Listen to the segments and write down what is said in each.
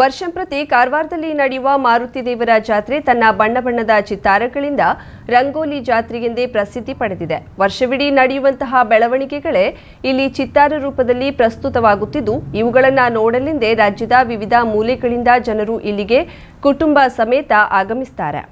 ವರ್ಷಂಪ್ರತಿ ಕಾರವಾರದಲ್ಲಿ ನಡೆಯುವ ಮಾರುತಿ ದೇವರ ಜಾತ್ರೆ ತನ್ನ ಬಣ್ಣ ಬಣ್ಣದ ಚಿತ್ತಾರಗಳಿಂದ ರಂಗೋಲಿ ಜಾತ್ರೆಯೆಂದೇ ಪ್ರಸಿದ್ಧಿ ಪಡೆದಿದೆ. ವರ್ಷವಿಡೀ ನಡೆಯುವಂತಹ ಬೆಳವಣಿಗೆಗಳೇ ಇಲ್ಲಿ ಚಿತ್ತಾರ ರೂಪದಲ್ಲಿ ಪ್ರಸ್ತುತವಾಗುತ್ತಿದ್ದು, ಇವುಗಳನ್ನು ನೋಡಲೆಂದೇ ರಾಜ್ಯದ ವಿವಿಧ ಮೂಲೆಗಳಿಂದ ಜನರು ಇಲ್ಲಿಗೆ ಕುಟುಂಬ ಸಮೇತ ಆಗಮಿಸುತ್ತಾರೆ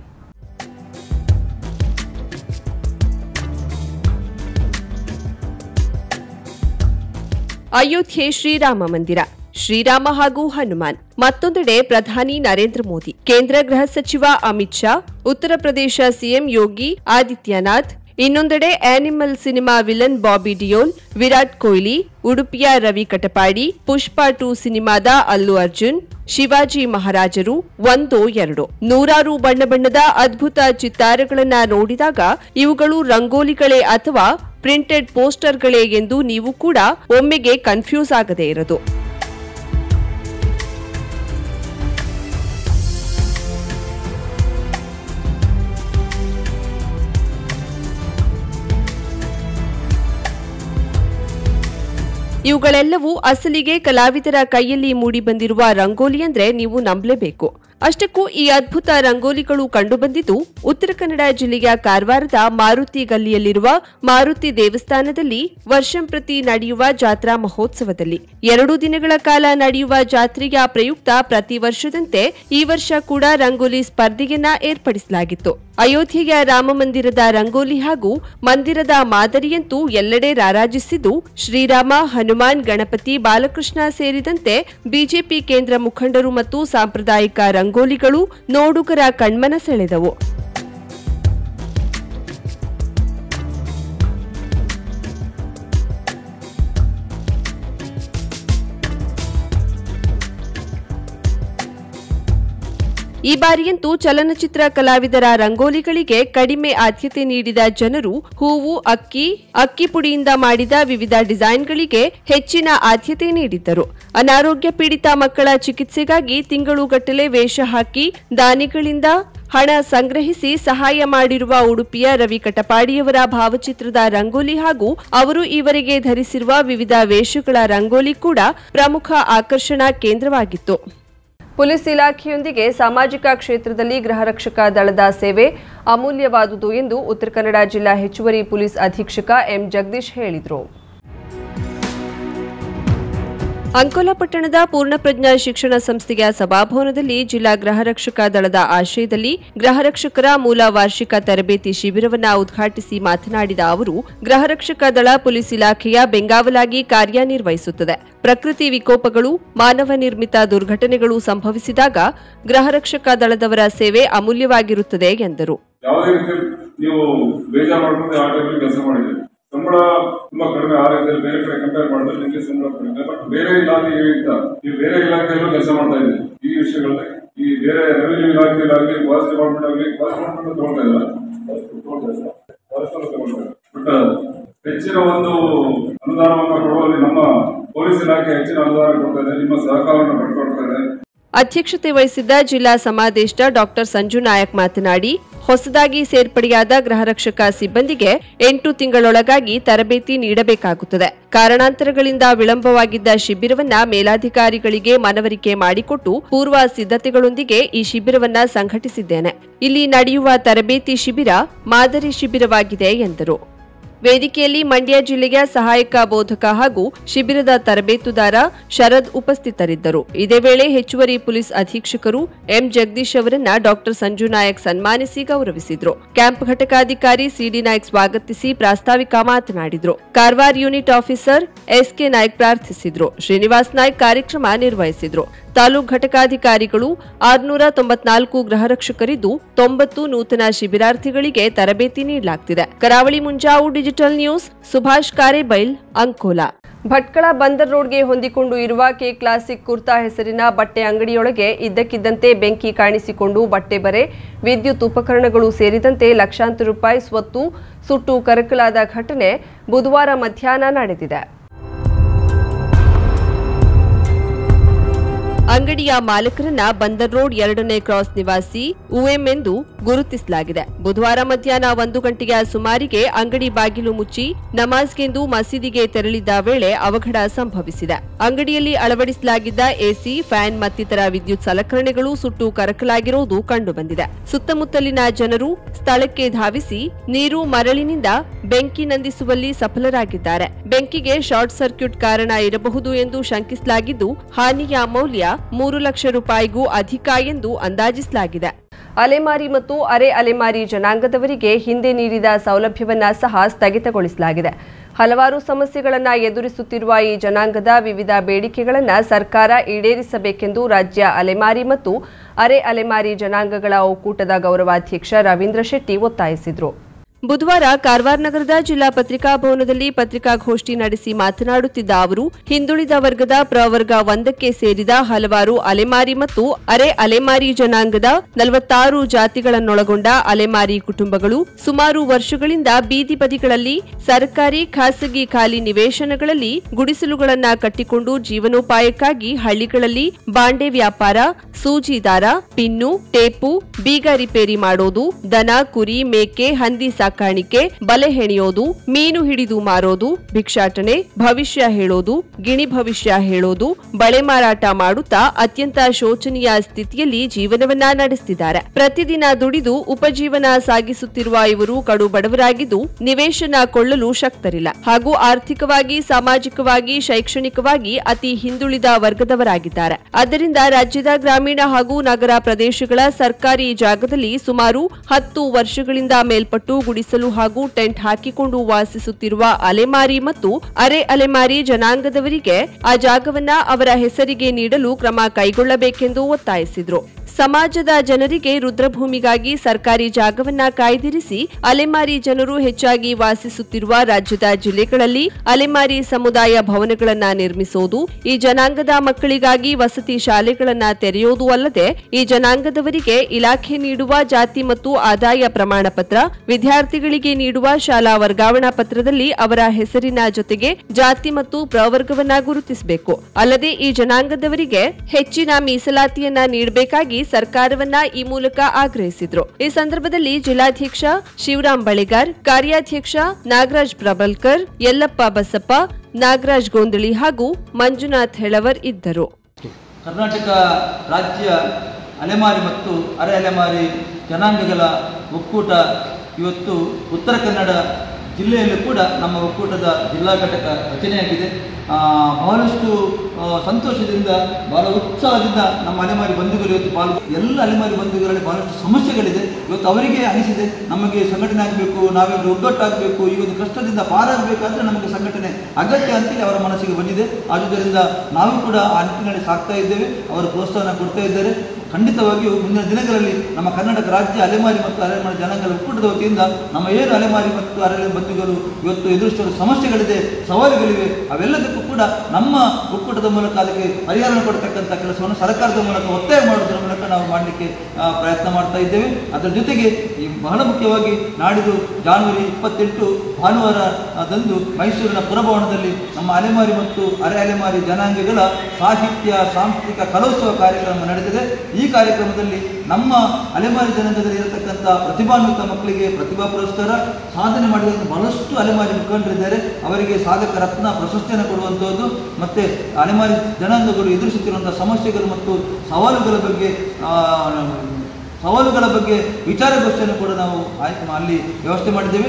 ಅಯೋಧ್ಯೆ ಶ್ರೀರಾಮ ಮಂದಿರ. ಶ್ರೀರಾಮ ಹಾಗೂ ಹನುಮಾನ್. ಮತ್ತೊಂದೆಡೆ ಪ್ರಧಾನಿ ನರೇಂದ್ರ ಮೋದಿ. ಕೇಂದ್ರ ಗೃಹ ಸಚಿವ ಅಮಿತ್ ಶಾ, ಉತ್ತರ ಪ್ರದೇಶ ಸಿಎಂ ಯೋಗಿ ಆದಿತ್ಯನಾಥ್, ಇನ್ನೊಂದೆಡೆ animal cinema villain Bobby Deol Virat Kohli, ಉಡುಪಿಯ ರವಿ ಕಟಪಾಡಿ, ಪುಷ್ಪ ಟು ಸಿನಿಮಾದ ಅಲ್ಲು ಅರ್ಜುನ್, ಶಿವಾಜಿ ಮಹಾರಾಜರು ಒಂದೋ ಎರಡು. ನೂರಾರು ಬಣ್ಣ ಬಣ್ಣದ ಅದ್ಭುತ ಚಿತ್ತಾರಗಳನ್ನ ನೋಡಿದಾಗ ಇವುಗಳು ರಂಗೋಲಿಗಳೇ ಅಥವಾ ಪ್ರಿಂಟೆಡ್ ಪೋಸ್ಟರ್ಗಳೇ ಎಂದು ನೀವು ಕೂಡ ಒಮ್ಮೆಗೆ ಕನ್ಫ್ಯೂಸ್ ಆಗದೇ ಇರದು. ಇವುಗಳೆಲ್ಲವೂ ಅಸಲಿಗೆ ಕಲಾವಿದರ ಕೈಯಲ್ಲಿ ಮೂಡಿಬಂದಿರುವ ರಂಗೋಲಿ ಅಂದ್ರೆ ನೀವು ನಂಬಲೇಬೇಕು. ಅಷ್ಟಕ್ಕೂ ಈ ಅದ್ಭುತ ರಂಗೋಲಿಗಳು ಕಂಡುಬಂದಿದ್ದು ಉತ್ತರ ಕನ್ನಡ ಜಿಲ್ಲೆಯ ಕಾರವಾರದ ಮಾರುತಿ ಗಲ್ಲಿಯಲ್ಲಿರುವ ಮಾರುತಿ ದೇವಸ್ಥಾನದಲ್ಲಿ ವರ್ಷಂಪ್ರತಿ ನಡೆಯುವ ಜಾತ್ರಾ ಮಹೋತ್ಸವದಲ್ಲಿ. ಎರಡು ದಿನಗಳ ಕಾಲ ನಡೆಯುವ ಜಾತ್ರೆಯ ಪ್ರಯುಕ್ತ ಪ್ರತಿ ವರ್ಷದಂತೆ ಈ ವರ್ಷ ಕೂಡ ರಂಗೋಲಿ ಸ್ಪರ್ಧೆಯನ್ನ ಏರ್ಪಡಿಸಲಾಗಿತ್ತು. ಅಯೋಧ್ಯೆಯ ರಾಮಮಂದಿರದ ರಂಗೋಲಿ ಹಾಗೂ ಮಂದಿರದ ಮಾದರಿಯಂತೂ ಎಲ್ಲೆಡೆ ರಾರಾಜಿಸಿದ್ದು, ಶ್ರೀರಾಮ, ಹನುಮಾನ್, ಗಣಪತಿ, ಬಾಲಕೃಷ್ಣ ಸೇರಿದಂತೆ ಬಿಜೆಪಿ ಕೇಂದ್ರ ಮುಖಂಡರು ಮತ್ತು ಸಾಂಪ್ರದಾಯಿಕ ರಂಗೋಲಿಗಳು ನೋಡುಗರ ಕಣ್ಮನ ಸೆಳೆದವು. ಈ ಬಾರಿಯಂತೂ ಚಲನಚಿತ್ರ ಕಲಾವಿದರ ರಂಗೋಲಿಗಳಿಗೆ ಕಡಿಮೆ ಆದ್ಯತೆ ನೀಡಿದ ಜನರು ಹೂವು, ಅಕ್ಕಿ ಅಕ್ಕಿ ಪುಡಿಯಿಂದ ಮಾಡಿದ ವಿವಿಧ ಡಿಸೈನ್ಗಳಿಗೆ ಹೆಚ್ಚಿನ ಆದ್ಯತೆ ನೀಡಿದ್ದರು. ಅನಾರೋಗ್ಯ ಪೀಡಿತ ಮಕ್ಕಳ ಚಿಕಿತ್ಸೆಗಾಗಿ ತಿಂಗಳುಗಟ್ಟಲೆ ವೇಷ ಹಾಕಿ ದಾನಿಗಳಿಂದ ಹಣ ಸಂಗ್ರಹಿಸಿ ಸಹಾಯ ಮಾಡಿರುವ ಉಡುಪಿಯ ರವಿ ಕಟಪಾಡಿಯವರ ಭಾವಚಿತ್ರದ ರಂಗೋಲಿ ಹಾಗೂ ಅವರು ಈವರೆಗೆ ಧರಿಸಿರುವ ವಿವಿಧ ವೇಷಗಳ ರಂಗೋಲಿ ಕೂಡ ಪ್ರಮುಖ ಆಕರ್ಷಣಾ ಕೇಂದ್ರವಾಗಿತ್ತು. ಪೊಲೀಸ್ ಇಲಾಖೆಯೊಂದಿಗೆ ಸಾಮಾಜಿಕ ಕ್ಷೇತ್ರದಲ್ಲಿ ಗೃಹರಕ್ಷಕ ದಳದ ಸೇವೆ ಅಮೂಲ್ಯವಾದುದು ಎಂದು ಉತ್ತರ ಕನ್ನಡ ಜಿಲ್ಲಾ ಹೆಚ್ಚುವರಿ ಪೊಲೀಸ್ ಅಧೀಕ್ಷಕ ಎಂ ಜಗದೀಶ್ ಹೇಳಿದರು. ಅಂಕೋಲಾ ಪಟ್ಟಣದ ಪೂರ್ಣಪ್ರಜ್ಞಾ ಶಿಕ್ಷಣ ಸಂಸ್ಥೆಯ ಸಭಾಭವನದಲ್ಲಿ ಜಿಲ್ಲಾ ಗ್ರಹರಕ್ಷಕ ದಳದ ಆಶ್ರಯದಲ್ಲಿ ಗ್ರಹರಕ್ಷಕರ ಮೂಲ ವಾರ್ಷಿಕ ತರಬೇತಿ ಶಿಬಿರವನ್ನು ಉದ್ಘಾಟಿಸಿ ಮಾತನಾಡಿದ ಅವರು ಗ್ರಹರಕ್ಷಕ ದಳ ಪೊಲೀಸ್ ಇಲಾಖೆಯ ಬೆಂಗಾವಲಾಗಿ ಕಾರ್ಯನಿರ್ವಹಿಸುತ್ತದೆ. ಪ್ರಕೃತಿ ವಿಕೋಪಗಳು, ಮಾನವ ನಿರ್ಮಿತ ದುರ್ಘಟನೆಗಳು ಸಂಭವಿಸಿದಾಗ ಗ್ರಹರಕ್ಷಕ ದಳದವರ ಸೇವೆ ಅಮೂಲ್ಯವಾಗಿರುತ್ತದೆ ಎಂದರು. ಸಂಬಳ ತುಂಬಾ ಕಡಿಮೆ ಆ ರೀತಿಯಲ್ಲಿ ಬೇರೆ ಕಡೆ ಕಂಪೇರ್ ಮಾಡಿದ್ರೆ ನಿಮಗೆ ಸಂಬಳ ಕಡಿಮೆ. ಬಟ್ ಬೇರೆ ಇಲಾಖೆಗಿಂತ ನೀವು ಬೇರೆ ಇಲಾಖೆಯಲ್ಲೂ ಕೆಲಸ ಮಾಡ್ತಾ ಇದ್ದೀರಿ ಈ ವಿಷಯಗಳಲ್ಲಿ, ಈ ಬೇರೆ ರೆವಿನ್ಯೂ ಇಲಾಖೆಯಲ್ಲಾಗಲಿ ಫಾರೆಸ್ಟ್ ಡಿಪಾರ್ಟ್ಮೆಂಟ್ ಆಗಲಿ ಫಾರೆಸ್ಟ್ ಡಿಪಾರ್ಟ್ಮೆಂಟ್ ತಗೊಳ್ತಾರೆ ಬಟ್ ಹೆಚ್ಚಿನ ಒಂದು ಅನುದಾನವನ್ನು ಕೊಡುವಲ್ಲಿ ನಮ್ಮ ಪೊಲೀಸ್ ಇಲಾಖೆ ಹೆಚ್ಚಿನ ಅನುದಾನ ಕೊಡ್ತಾ ಇದೆ, ನಿಮ್ಮ ಸಹಕಾರವನ್ನು ಪಡ್ಕೊಳ್ತಾ ಇದೆ. ಅಧ್ಯಕ್ಷತೆ ವಹಿಸಿದ್ದ ಜಿಲ್ಲಾ ಸಮಾದೇಶ ಡಾಕ್ಟರ್ ಸಂಜು ನಾಯಕ್ ಮಾತನಾಡಿ ಹೊಸದಾಗಿ ಸೇರ್ಪಡೆಯಾದ ಗೃಹರಕ್ಷಕ ಸಿಬ್ಬಂದಿಗೆ ಎಂಟು ತಿಂಗಳೊಳಗಾಗಿ ತರಬೇತಿ ನೀಡಬೇಕಾಗುತ್ತದೆ. ಕಾರಣಾಂತರಗಳಿಂದ ವಿಳಂಬವಾಗಿದ್ದ ಶಿಬಿರವನ್ನ ಮೇಲಾಧಿಕಾರಿಗಳಿಗೆ ಮನವರಿಕೆ ಮಾಡಿಕೊಟ್ಟು ಪೂರ್ವ ಸಿದ್ಧತೆಗಳೊಂದಿಗೆ ಈ ಶಿಬಿರವನ್ನ ಸಂಘಟಿಸಿದ್ದೇನೆ. ಇಲ್ಲಿ ನಡೆಯುವ ತರಬೇತಿ ಶಿಬಿರ ಮಾದರಿ ಶಿಬಿರವಾಗಿದೆ ಎಂದರು. ವೇದಿಕೆಯಲ್ಲಿ ಮಂಡ್ಯ ಜಿಲ್ಲೆಯ ಸಹಾಯಕ ಬೋಧಕ ಹಾಗೂ ಶಿಬಿರದ ತರಬೇತುದಾರ ಶರದ್ ಉಪಸ್ಥಿತರಿದ್ದರು. ಇದೇ ವೇಳೆ ಹೆಚ್ಚುವರಿ ಪೊಲೀಸ್ ಅಧೀಕ್ಷಕರು ಎಂ ಜಗದೀಶ್ ಅವರನ್ನ ಡಾಕ್ಟರ್ ಸಂಜು ನಾಯಕ್ ಸನ್ಮಾನಿಸಿ ಗೌರವಿಸಿದ್ರು. ಕ್ಯಾಂಪ್ ಘಟಕಾಧಿಕಾರಿ ಸಿಡಿ ನಾಯಕ್ ಸ್ವಾಗತಿಸಿ ಪ್ರಾಸ್ತಾವಿಕ ಮಾತನಾಡಿದರು. Karwar unit officer SK Nayak ಪ್ರಾರ್ಥಿಸಿದ್ರು. Srinivas Nayak ಕಾರ್ಯಕ್ರಮ ನಿರ್ವಹಿಸಿದ್ರು. ತಾಲೂಕು ಘಟಕಾಧಿಕಾರಿಗಳು ಆರುನೂರ ತೊಂಬತ್ನಾಲ್ಕು ಗೃಹರಕ್ಷಕರಿದ್ದು ತೊಂಬತ್ತು ನೂತನ ಶಿಬಿರಾರ್ಥಿಗಳಿಗೆ ತರಬೇತಿ ನೀಡಲಾಗ್ತಿದೆ. Karavali Munjavu digital news, Subhash Karebail, Ankola. Bhatkal Bandar ರೋಡ್ಗೆ ಹೊಂದಿಕೊಂಡು ಇರುವ ಕೆ ಕ್ಲಾಸಿಕ್ ಕುರ್ತಾ ಹೆಸರಿನ ಬಟ್ಟೆ ಅಂಗಡಿಯೊಳಗೆ ಇದ್ದಕ್ಕಿದ್ದಂತೆ ಬೆಂಕಿ ಕಾಣಿಸಿಕೊಂಡು ಬಟ್ಟೆ ಬರೆ, ವಿದ್ಯುತ್ ಉಪಕರಣಗಳು ಸೇರಿದಂತೆ ಲಕ್ಷಾಂತರ ರೂಪಾಯಿ ಸ್ವತ್ತು ಸುಟ್ಟು ಕರಕಲಾದ ಘಟನೆ ಬುಧವಾರ ಮಧ್ಯಾಹ್ನ ನಡೆದಿದೆ. ಅಂಗಡಿಯ ಮಾಲೀಕರನ್ನ ಬಂದರ್ ರೋಡ್ ಎರಡನೇ ಕ್ರಾಸ್ ನಿವಾಸಿ ಉಎಂ ಎಂದು ಗುರುತಿಸಲಾಗಿದೆ. ಬುಧವಾರ ಮಧ್ಯಾಹ್ನ ಒಂದು ಗಂಟೆಯ ಸುಮಾರಿಗೆ ಅಂಗಡಿ ಬಾಗಿಲು ಮುಚ್ಚಿ ನಮಾಜ್ಗೆಂದು ಮಸೀದಿಗೆ ತೆರಳಿದ್ದ ವೇಳೆ ಅವಘಡ ಸಂಭವಿಸಿದೆ. ಅಂಗಡಿಯಲ್ಲಿ ಅಳವಡಿಸಲಾಗಿದ್ದ ಎಸಿ, ಫ್ಯಾನ್ ಮತ್ತಿತರ ವಿದ್ಯುತ್ ಸಲಕರಣೆಗಳು ಸುಟ್ಟು ಕರಕಲಾಗಿರುವುದು ಕಂಡುಬಂದಿದೆ. ಸುತ್ತಮುತ್ತಲಿನ ಜನರು ಸ್ಥಳಕ್ಕೆ ಧಾವಿಸಿ ನೀರು ಮರಳಿನಿಂದ ಬೆಂಕಿ ನಂದಿಸುವಲ್ಲಿ ಸಫಲರಾಗಿದ್ದಾರೆ. ಬೆಂಕಿಗೆ ಶಾರ್ಟ್ ಸರ್ಕ್ಯೂಟ್ ಕಾರಣ ಇರಬಹುದು ಎಂದು ಶಂಕಿಸಲಾಗಿದ್ದು, ಹಾನಿಯ ಮೌಲ್ಯ ಮೂರು ಲಕ್ಷ ರೂಪಾಯಿಗೂ ಅಧಿಕ ಎಂದು ಅಂದಾಜಿಸಲಾಗಿದೆ. ಅಲೆಮಾರಿ ಮತ್ತು ಅರೆ ಅಲೆಮಾರಿ ಜನಾಂಗದವರಿಗೆ ಹಿಂದೆ ನೀಡಿದ ಸೌಲಭ್ಯವನ್ನು ಸಹ ಸ್ಥಗಿತಗೊಳಿಸಲಾಗಿದೆ. ಹಲವಾರು ಸಮಸ್ಯೆಗಳನ್ನು ಎದುರಿಸುತ್ತಿರುವ ಈ ಜನಾಂಗದ ವಿವಿಧ ಬೇಡಿಕೆಗಳನ್ನು ಸರ್ಕಾರ ಈಡೇರಿಸಬೇಕೆಂದು ರಾಜ್ಯ ಅಲೆಮಾರಿ ಮತ್ತು ಅರೆ ಅಲೆಮಾರಿ ಜನಾಂಗಗಳ ಒಕ್ಕೂಟದ ಗೌರವಾಧ್ಯಕ್ಷ ರವೀಂದ್ರ ಶೆಟ್ಟಿ ಒತ್ತಾಯಿಸಿದರು. ಬುಧವಾರ ಕಾರವಾರ ನಗರದ ಜಿಲ್ಲಾ ಪತ್ರಿಕಾ ಭವನದಲ್ಲಿ ಪತ್ರಿಕಾಗೋಷ್ಠಿ ನಡೆಸಿ ಮಾತನಾಡುತ್ತಿದ್ದ ಅವರು, ಹಿಂದುಳಿದ ವರ್ಗದ ಪ್ರವರ್ಗ ಒಂದಕ್ಕೆ ಸೇರಿದ ಹಲವಾರು ಅಲೆಮಾರಿ ಮತ್ತು ಅರೆ ಅಲೆಮಾರಿ ಜನಾಂಗದ ನಲವತ್ತಾರು ಜಾತಿಗಳನ್ನೊಳಗೊಂಡ ಅಲೆಮಾರಿ ಕುಟುಂಬಗಳು ಸುಮಾರು ವರ್ಷಗಳಿಂದ ಬೀದಿ ಬದಿಗಳಲ್ಲಿ ಸರ್ಕಾರಿ, ಖಾಸಗಿ ಖಾಲಿ ನಿವೇಶನಗಳಲ್ಲಿ ಗುಡಿಸಲುಗಳನ್ನ ಕಟ್ಟಿಕೊಂಡು ಜೀವನೋಪಾಯಕ್ಕಾಗಿ ಹಳ್ಳಿಗಳಲ್ಲಿ ಬಾಂಡೆ ವ್ಯಾಪಾರ ಸೂಜಿದಾರ ಪಿನ್ನು, ಟೇಪು, ಬೀಗ ರಿಪೇರಿ ಮಾಡೋದು, ದನ, ಕುರಿ, ಮೇಕೆ, ಹಂದಿ ಸಾಕಾಣಿಕೆ ಬಲೆ ಹೆಣೆಯೋದು, ಮೀನು ಹಿಡಿದು ಮಾರೋದು, ಭಿಕ್ಷಾಟನೆ, ಭವಿಷ್ಯ ಹೇಳೋದು, ಗಿಣಿ ಭವಿಷ್ಯ ಹೇಳೋದು, ಬಳೆ ಮಾರಾಟ ಮಾಡುತ್ತಾ ಅತ್ಯಂತ ಶೋಚನೀಯ ಸ್ಥಿತಿಯಲ್ಲಿ ಜೀವನವನ್ನ ನಡೆಸುತ್ತಿದ್ದಾರೆ ಪ್ರತಿದಿನ ದುಡಿದು ಉಪಜೀವನ ಸಾಗಿಸುತ್ತಿರುವ ಇವರು ಕಡು ಬಡವರಾಗಿದ್ದು ನಿವೇಶನ ಕೊಳ್ಳಲು ಶಕ್ತರಿಲ್ಲ. ಹಾಗೂ ಆರ್ಥಿಕವಾಗಿ, ಸಾಮಾಜಿಕವಾಗಿ, ಶೈಕ್ಷಣಿಕವಾಗಿ ಅತಿ ಹಿಂದುಳಿದ ವರ್ಗದವರಾಗಿದ್ದಾರೆ. ಅದರಿಂದ ರಾಜ್ಯದ ಗ್ರಾಮೀಣ ಹಾಗೂ ನಗರ ಪ್ರದೇಶಗಳ ಸರ್ಕಾರಿ ಜಾಗದಲ್ಲಿ ಸುಮಾರು ಹತ್ತು ವರ್ಷಗಳಿಂದ ಮೇಲ್ಪಟ್ಟು ಗುಡಿಸಲು ಹಾಗೂ ಟೆಂಟ್ ಹಾಕಿಕೊಂಡು ವಾಸಿಸುತ್ತಿರುವ ಅಲೆಮಾರಿ ಮತ್ತು ಅರೆ ಅಲೆಮಾರಿ ಜನಾಂಗದವರಿಗೆ ಆ ಜಾಗವನ್ನ ಅವರ ಹೆಸರಿಗೆ ನೀಡಲು ಕ್ರಮ ಕೈಗೊಳ್ಳಬೇಕೆಂದು ಒತ್ತಾಯಿಸಿದರು. ಸಮಾಜದ ಜನರಿಗೆ ರುದ್ರಭೂಮಿಗಾಗಿ ಸರ್ಕಾರಿ ಜಾಗವನ್ನ ಕಾಯ್ದಿರಿಸಿ ಅಲೆಮಾರಿ ಜನರು ಹೆಚ್ಚಾಗಿ ವಾಸಿಸುತ್ತಿರುವ ರಾಜ್ಯದ ಜಿಲ್ಲೆಗಳಲ್ಲಿ ಅಲೆಮಾರಿ ಸಮುದಾಯ ಭವನಗಳನ್ನ ನಿರ್ಮಿಸೋದು, ಈ ಜನಾಂಗದ ಮಕ್ಕಳಿಗಾಗಿ ವಸತಿ ಶಾಲೆಗಳನ್ನ ತೆರೆಯೋದು ಅಲ್ಲದೆ ಈ ಜನಾಂಗದವರಿಗೆ ಇಲಾಖೆ ನೀಡುವ ಜಾತಿ ಮತ್ತು ಆದಾಯ ಪ್ರಮಾಣ ಪತ್ರ ವಿದ್ಯಾರ್ಥಿಗಳಿಗೆ ನೀಡುವ ಶಾಲಾ ವರ್ಗಾವಣಾ ಪತ್ರದಲ್ಲಿ ಅವರ ಹೆಸರಿನ ಜೊತೆಗೆ ಜಾತಿ ಮತ್ತು ಪ್ರವರ್ಗವನ್ನ ಗುರುತಿಸಬೇಕು. ಅಲ್ಲದೆ ಈ ಜನಾಂಗದವರಿಗೆ ಹೆಚ್ಚಿನ ಮೀಸಲಾತಿಯನ್ನ ನೀಡಬೇಕಾಗಿ ಸರ್ಕಾರವನ್ನ ಈ ಮೂಲಕ ಆಗ್ರಹಿಸಿದ್ರು. ಈ ಸಂದರ್ಭದಲ್ಲಿ ಜಿಲ್ಲಾಧ್ಯಕ್ಷ ಶಿವರಾಮ್ ಬಳಿಗಾರ್, ಕಾರ್ಯಾಧ್ಯಕ್ಷ ನಾಗರಾಜ್ ಪ್ರಬಲ್ಕರ್ ಯಲ್ಲಪ್ಪ ಬಸಪ್ಪ, ನಾಗರಾಜ್ ಗೋಂದಳಿ ಹಾಗೂ ಮಂಜುನಾಥ್ ಹೆಳವರ್ ಇದ್ದರು. ಕರ್ನಾಟಕ ರಾಜ್ಯ ಅಲೆಮಾರಿ ಮತ್ತು ಅರೆ ಅಲೆಮಾರಿ ಜನಾಂಗಗಳ ಒಕ್ಕೂಟ ಇವತ್ತು ಉತ್ತರ ಕನ್ನಡ ಜಿಲ್ಲೆಯಲ್ಲೂ ಕೂಡ ನಮ್ಮ ಒಕ್ಕೂಟದ ಜಿಲ್ಲಾ ಘಟಕ ರಚನೆಯಾಗಿದೆ ಬಹಳಷ್ಟು ಸಂತೋಷದಿಂದ, ಬಹಳ ಉತ್ಸಾಹದಿಂದ ನಮ್ಮ ಅಲೆಮಾರಿ ಬಂಧುಗಳು ಇವತ್ತು ಪಾಲ್ಗೊ, ಎಲ್ಲ ಅಲೆಮಾರಿ ಬಂಧುಗಳಲ್ಲಿ ಬಹಳಷ್ಟು ಸಮಸ್ಯೆಗಳಿದೆ. ಇವತ್ತು ಅವರಿಗೆ ಅನಿಸಿದೆ, ನಮಗೆ ಸಂಘಟನೆ ಆಗಬೇಕು, ನಾವೆಲ್ಲರೂ ಒಗ್ಗಟ್ಟಾಗಬೇಕು, ಈ ಒಂದು ಕಷ್ಟದಿಂದ ಪಾರಾಗಬೇಕಾದ್ರೆ ನಮಗೆ ಸಂಘಟನೆ ಅಗತ್ಯ ಅಂತೇಳಿ ಅವರ ಮನಸ್ಸಿಗೆ ಬಂದಿದೆ. ಆದುದರಿಂದ ನಾವು ಕೂಡ ಆ ನಿಟ್ಟಿನಲ್ಲಿ ಸಾಕ್ತಾ ಇದ್ದೇವೆ. ಅವರು ಪ್ರೋತ್ಸಾಹನ ಕೊಡ್ತಾ ಇದ್ದಾರೆ. ಖಂಡಿತವಾಗಿಯೂ ಮುಂದಿನ ದಿನಗಳಲ್ಲಿ ನಮ್ಮ ಕರ್ನಾಟಕ ರಾಜ್ಯ ಅಲೆಮಾರಿ ಮತ್ತು ಅಲೆಮಾರಿ ಜನಾಂಗಗಳ ಒಕ್ಕೂಟದ ವತಿಯಿಂದ ನಮ್ಮ ಏನು ಅಲೆಮಾರಿ ಮತ್ತು ಅರೆ ಬಂಧುಗಳು ಇವತ್ತು ಎದುರಿಸಿರುವ ಸಮಸ್ಯೆಗಳಿದೆ, ಸವಾಲುಗಳಿವೆ, ಅವೆಲ್ಲದಕ್ಕೂ ಕೂಡ ನಮ್ಮ ಒಕ್ಕೂಟದ ಮೂಲಕ ಅದಕ್ಕೆ ಪರಿಹಾರ ಕೊಡ್ತಕ್ಕಂಥ ಕೆಲಸವನ್ನು ಸರ್ಕಾರದ ಮೂಲಕ ಒತ್ತಾಯ ಮಾಡುವುದರ ಮೂಲಕ ನಾವು ಮಾಡಲಿಕ್ಕೆ ಪ್ರಯತ್ನ ಮಾಡ್ತಾ ಇದ್ದೇವೆ. ಅದರ ಜೊತೆಗೆ ಈ ಬಹಳ ಮುಖ್ಯವಾಗಿ ನಾಡಿದ್ದು ಜಾನ್ವರಿ ಇಪ್ಪತ್ತೆಂಟು ಭಾನುವಾರದಂದು ಮೈಸೂರಿನ ಪುರಭವನದಲ್ಲಿ ನಮ್ಮ ಅಲೆಮಾರಿ ಮತ್ತು ಅರೆ ಅಲೆಮಾರಿ ಜನಾಂಗಗಳ ಸಾಹಿತ್ಯ, ಸಾಂಸ್ಕೃತಿಕ ಕಲೋತ್ಸವ ಕಾರ್ಯಕ್ರಮ ನಡೆದಿದೆ. ಈ ಕಾರ್ಯಕ್ರಮದಲ್ಲಿ ನಮ್ಮ ಅಲೆಮಾರಿ ಜನಾಂಗದಲ್ಲಿ ಇರತಕ್ಕಂಥ ಪ್ರತಿಭಾನ್ವಿತ ಮಕ್ಕಳಿಗೆ ಪ್ರತಿಭಾ ಪುರಸ್ಕಾರ, ಸಾಧನೆ ಮಾಡಿದಂಥ ಬಹಳಷ್ಟು ಅಲೆಮಾರಿ ಮುಖಂಡರಿದ್ದಾರೆ. ಅವರಿಗೆ ಸಾಧಕ ರತ್ನ ಪ್ರಶಸ್ತಿಯನ್ನು ಕೊಡುವಂಥದ್ದು ಮತ್ತು ಅಲೆಮಾರಿ ಜನಾಂಗಗಳು ಎದುರಿಸುತ್ತಿರುವಂಥ ಸಮಸ್ಯೆಗಳು ಮತ್ತು ಸವಾಲುಗಳ ಬಗ್ಗೆ ಸವಾಲುಗಳ ಬಗ್ಗೆ ವಿಚಾರಗೋಷ್ಠಿಯನ್ನು ಕೂಡ ನಾವು ಆಯ್ತು ಅಲ್ಲಿ ವ್ಯವಸ್ಥೆ ಮಾಡಿದ್ದೇವೆ.